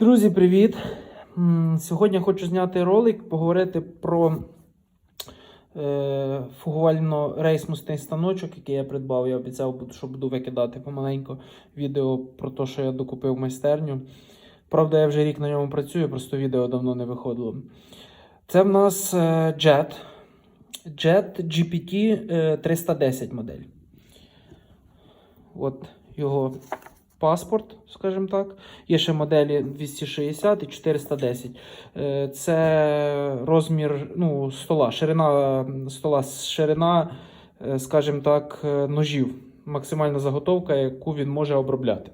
Друзі, привіт! Сьогодні хочу зняти ролик, поговорити про е, фугувально-рейсмусний станочок, який я придбав. Я обіцяв, що буду викидати помаленьку відео про те, що я докупив майстерню. Правда, я вже рік на ньому працюю, просто відео давно не виходило. Це в нас е, Jet. Jet GPT е, 310 модель. От його паспорт, скажімо так. Є ще моделі 260 і 410. Е, Це розмір ну, стола, ширина стола, ширина, е, скажімо так, е, ножів. Максимальна заготовка, яку він може обробляти.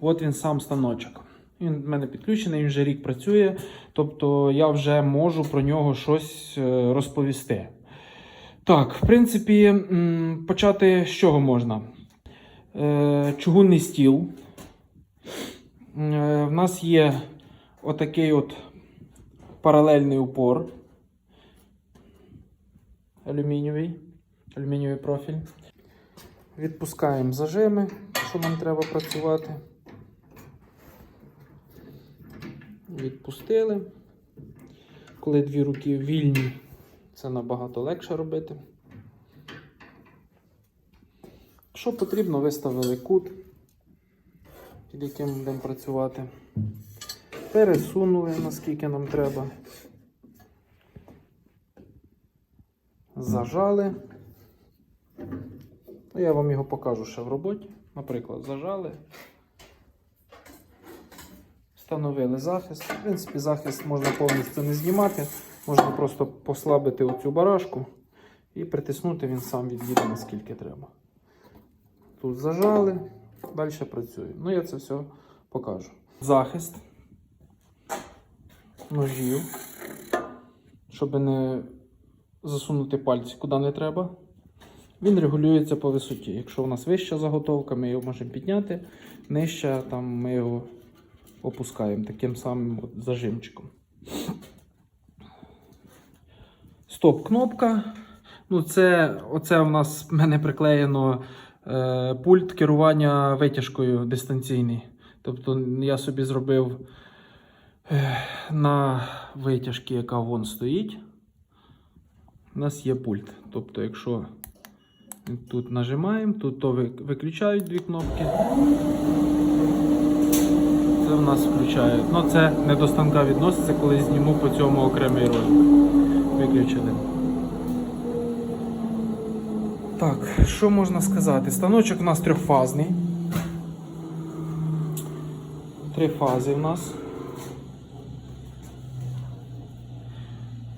От він сам станочок. Він в мене підключений, він вже рік працює, тобто я вже можу про нього щось розповісти. Так, в принципі, почати з чого можна? Е, Чугунний стіл. Е, В нас є отакий от паралельний упор. Алюмінієвий. Алюмінієвий профіль. Відпускаємо зажими, що нам треба працювати. Відпустили. Коли дві руки вільні, це набагато легше робити. Що потрібно, виставили кут, під яким будемо працювати. Пересунули, наскільки нам треба. Зажали. Ну, я вам його покажу ще в роботі. Наприклад, зажали. Встановили захист. В принципі, захист можна повністю не знімати. Можна просто послабити оцю барашку і притиснути, він сам від'їде наскільки треба. Тут зажали, далі працює. Ну, я це все покажу. Захист ножів, щоб не засунути пальці куди не треба. Він регулюється по висоті. Якщо у нас вища заготовка, ми його можемо підняти, нижча, там ми його опускаємо таким самим от зажимчиком. Стоп-кнопка. Ну, це, оце у нас в мене приклеєно пульт керування витяжкою дистанційний. Тобто я собі зробив е, на витяжці, яка вон стоїть. У нас є пульт. Тобто, якщо тут нажимаємо, тут то виключають дві кнопки. Це в нас включають. Ну, це не до станка відноситься, коли зніму по цьому окремий ролик. Виключили. Так, що можна сказати? Станочок у нас трьохфазний. Три фази в нас.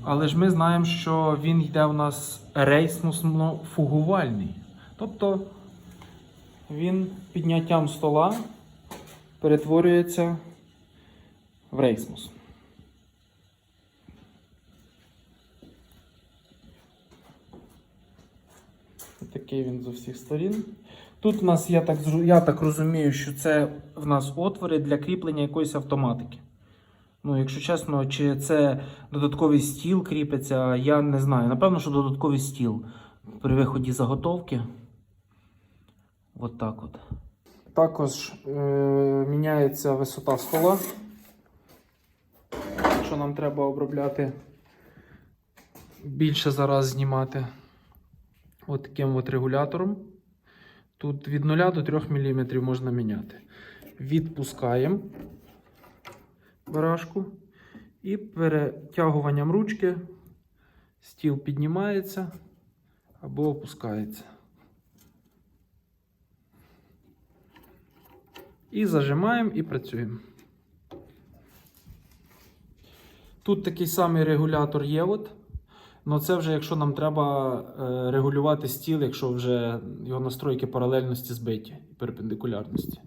Але ж ми знаємо, що він йде у нас рейсмусно-фугувальний. Тобто він підняттям стола перетворюється в рейсмус. Такий він з усіх сторін. Тут у нас, я так, я так розумію, що це в нас отвори для кріплення якоїсь автоматики. Ну, якщо чесно, чи це додатковий стіл кріпиться, я не знаю. Напевно, що додатковий стіл при виході заготовки. От так от. Також е- міняється висота стола. Якщо нам треба обробляти більше зараз знімати от таким от регулятором. Тут від 0 до 3 мм можна міняти. Відпускаємо барашку і перетягуванням ручки стіл піднімається або опускається. І зажимаємо і працюємо. Тут такий самий регулятор є. От. Ну, це вже якщо нам треба е, регулювати стіл, якщо вже його настройки паралельності збиті і перпендикулярності.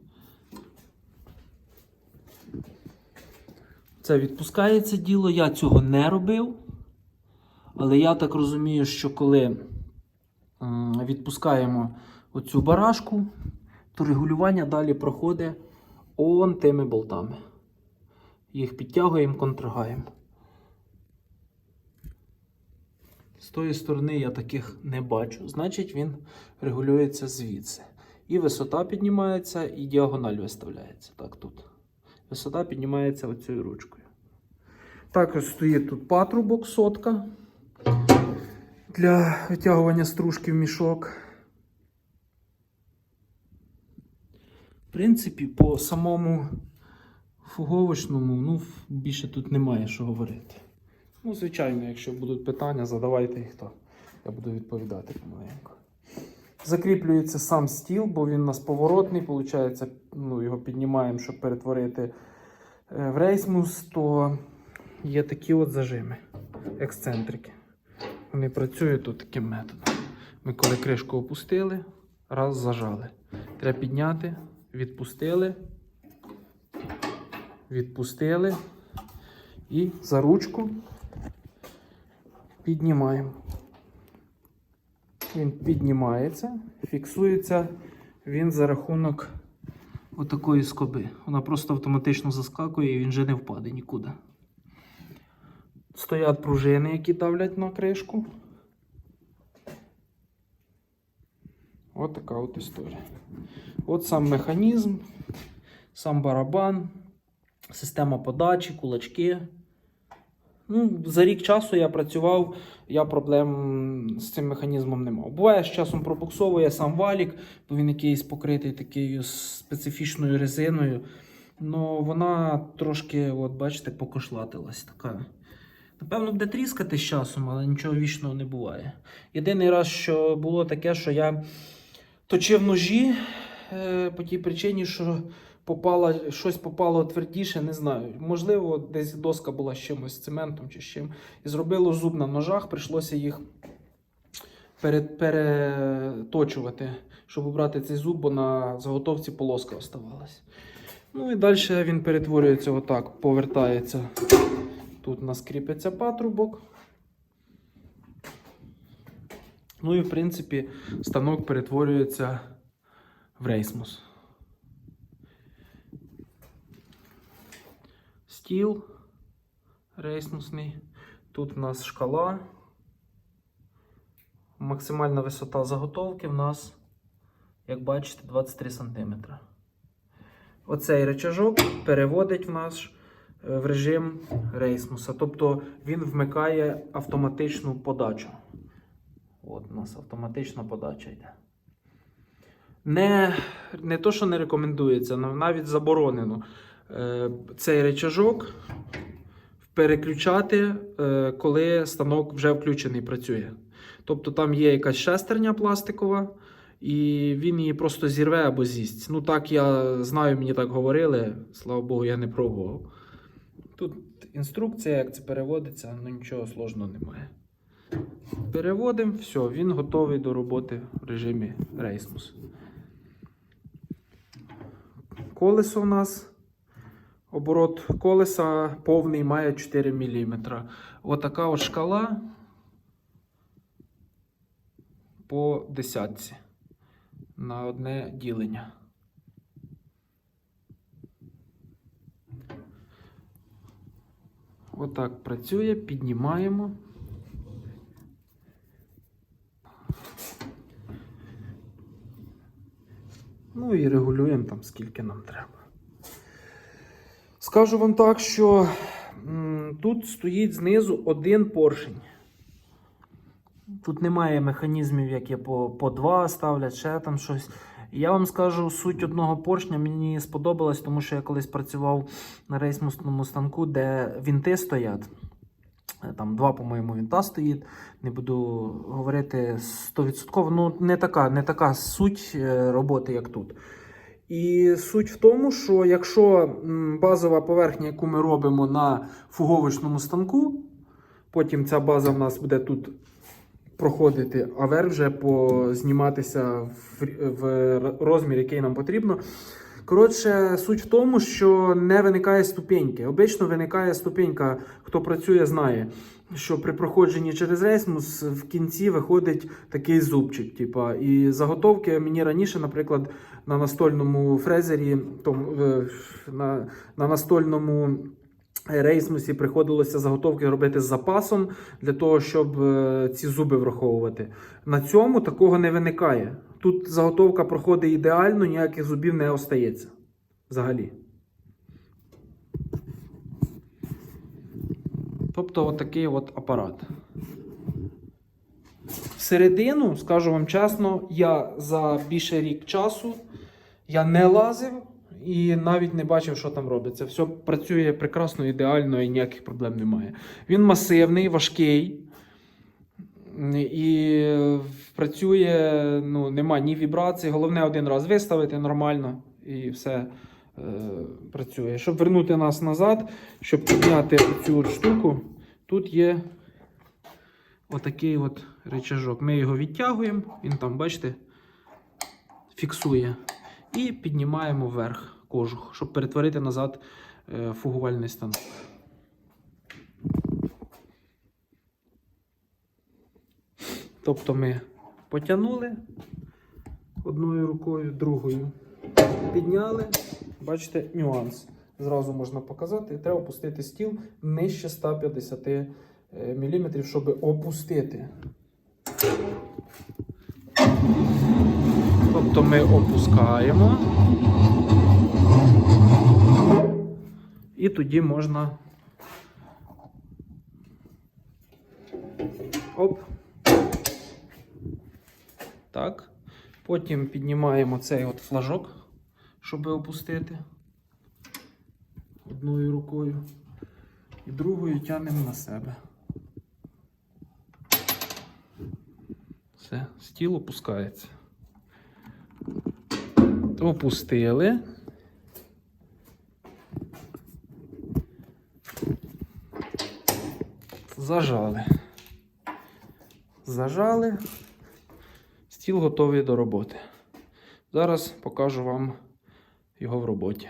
Це відпускається діло. Я цього не робив. Але я так розумію, що коли відпускаємо оцю барашку, то регулювання далі проходить он тими болтами. Їх підтягуємо, контрагаємо. З тої сторони я таких не бачу. Значить, він регулюється звідси. І висота піднімається, і діагональ виставляється. Так тут. висота піднімається оцією ручкою. Також стоїть тут патрубок сотка для витягування стружки в мішок. В принципі, по самому фуговочному, ну, більше тут немає що говорити. Ну, звичайно, якщо будуть питання, задавайте їх, то я буду відповідати помаленьку. Закріплюється сам стіл, бо він у нас поворотний, виходить, ну, його піднімаємо, щоб перетворити е, в рейсмус, то є такі от зажими, ексцентрики. Вони працюють тут таким методом. Ми коли кришку опустили, раз зажали. Треба підняти, відпустили, відпустили і за ручку піднімаємо. Він піднімається, фіксується він за рахунок отакої скоби. Вона просто автоматично заскакує і він вже не впаде нікуди. Стоять пружини, які давлять на кришку. От от історія. От сам механізм, сам барабан, система подачі, кулачки. Ну, за рік часу я працював, я проблем з цим механізмом не мав. Буває, з часом пробуксовує сам валік, бо він якийсь покритий такою специфічною резиною. Ну, вона трошки, от бачите, покошлатилась така. Напевно, буде тріскати з часом, але нічого вічного не буває. Єдиний раз, що було таке, що я точив ножі е, по тій причині, що попало, щось попало твердіше, не знаю. Можливо, десь доска була з чимось, з цементом чи з чим. І зробило зуб на ножах, прийшлося їх переточувати, щоб обрати цей зуб, бо на заготовці полоска оставалась. Ну і далі він перетворюється отак, повертається. Тут у нас кріпиться патрубок. Ну і в принципі станок перетворюється в рейсмус. Стіл рейсмусний. Тут у нас шкала. Максимальна висота заготовки в нас, як бачите, 23 см. Оцей речажок переводить в нас е, в режим рейсмуса. Тобто він вмикає автоматичну подачу. От у нас автоматична подача йде. Не, не то, що не рекомендується, навіть заборонено цей речажок переключати, е, коли станок вже включений працює. Тобто там є якась шестерня пластикова, і він її просто зірве або з'їсть. Ну так я знаю, мені так говорили. Слава Богу, я не пробував. Тут інструкція, як це переводиться, ну нічого сложного немає. Переводимо, все, він готовий до роботи в режимі рейсмус. Колесо у нас. Оборот колеса повний має 4 мм. Отака от шкала по десятці на одне ділення. Отак працює, піднімаємо. Ну і регулюємо там, скільки нам треба. Скажу вам так, що м, тут стоїть знизу один поршень. Тут немає механізмів, які по, по два ставлять, ще там щось. Я вам скажу суть одного поршня мені сподобалось, тому що я колись працював на рейсмусному станку, де вінти стоять. Е, Там два, по-моєму, вінта стоїть. Не буду говорити 100%. Ну, не така, не така суть е, роботи, як тут. І суть в тому, що якщо базова поверхня, яку ми робимо на фуговичному станку, потім ця база в нас буде тут проходити, а верх вже позніматися в, розмір, який нам потрібно. Коротше, суть в тому, що не виникає ступеньки. Обично виникає ступенька, хто працює, знає, що при проходженні через рейсмус в кінці виходить такий зубчик. Типа, і заготовки мені раніше, наприклад, на настольному фрезері, тому, е, на, на настольному рейсмусі приходилося заготовки робити з запасом для того, щоб е, ці зуби враховувати. На цьому такого не виникає. Тут заготовка проходить ідеально, ніяких зубів не остається взагалі. Тобто отакий от апарат. Середину, скажу вам чесно, я за більше рік часу я не лазив і навіть не бачив, що там робиться. Все працює прекрасно, ідеально і ніяких проблем немає. Він масивний, важкий. І працює, ну, нема ні вібрацій. Головне один раз виставити нормально і все е, працює. Щоб вернути нас назад, щоб підняти цю штуку, тут є отакий от речажок. Ми його відтягуємо, він там, бачите, фіксує. І піднімаємо вверх кожух, щоб перетворити назад е, фугувальний станок. Тобто ми потягнули одною рукою, другою підняли. Бачите, нюанс. Зразу можна показати. Треба опустити стіл нижче 150 мм, щоб опустити. Тобто ми опускаємо. І тоді можна. Оп. Так. Потім піднімаємо цей от флажок, щоб опустити одною рукою. І другою тягнемо на себе. Все, стіл опускається. Опустили. Зажали. Зажали. Стіл готовий до роботи. Зараз покажу вам його в роботі.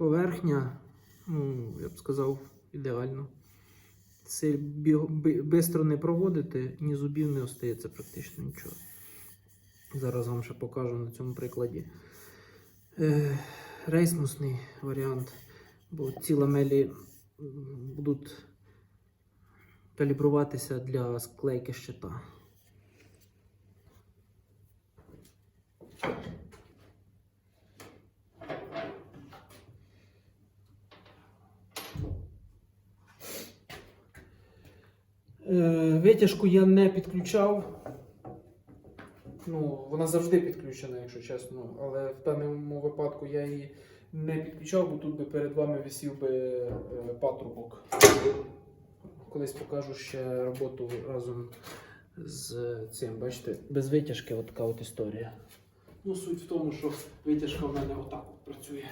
Поверхня, ну, я б сказав, ідеально. Це швидко не проводите, ні зубів не остається практично нічого. Зараз вам ще покажу на цьому прикладі. Е, рейсмусний варіант, бо ці ламелі будуть калібруватися для склейки щита. Витяжку я не підключав. Ну, вона завжди підключена, якщо чесно. Але в даному випадку я її не підключав, бо тут би перед вами висів би е, патрубок. Колись покажу ще роботу разом з цим. Бачите, без витяжки от така от історія. Ну, суть в тому, що витяжка в мене отак от працює.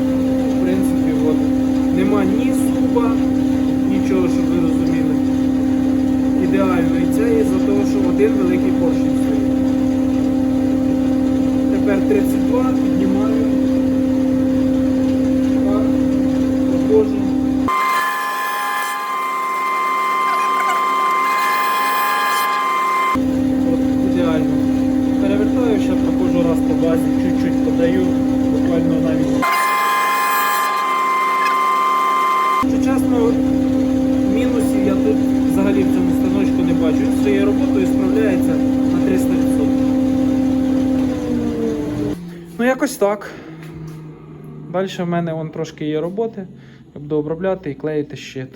В принципі, от, нема ні зуба, нічого, щоб ви розуміли. Ідеально. І це із-за того, що один великий поршень стоїть. Тепер 32 піднімаю. Ідеально. Перевертаю, ще проходжу раз по базі, чуть-чуть подаю, буквально навіть. Чесно, в мінусі Він своєю роботою справляється на 300%. Ну, якось так. Далі в мене вон трошки є роботи. Я буду обробляти і клеїти щит.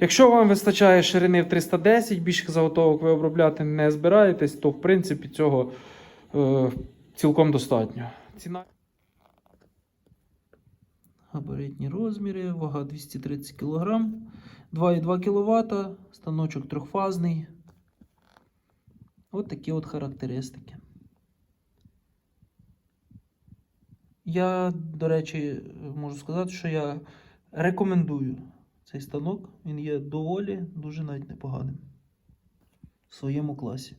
Якщо вам вистачає ширини в 310, більших заготовок ви обробляти не збираєтесь, то в принципі цього е, цілком достатньо. Ціна. Габаритні розміри, вага 230 кг, 2,2 кВт, станочок трьохфазний. От такі от характеристики. Я, до речі, можу сказати, що я рекомендую цей станок. Він є доволі дуже навіть непоганим в своєму класі.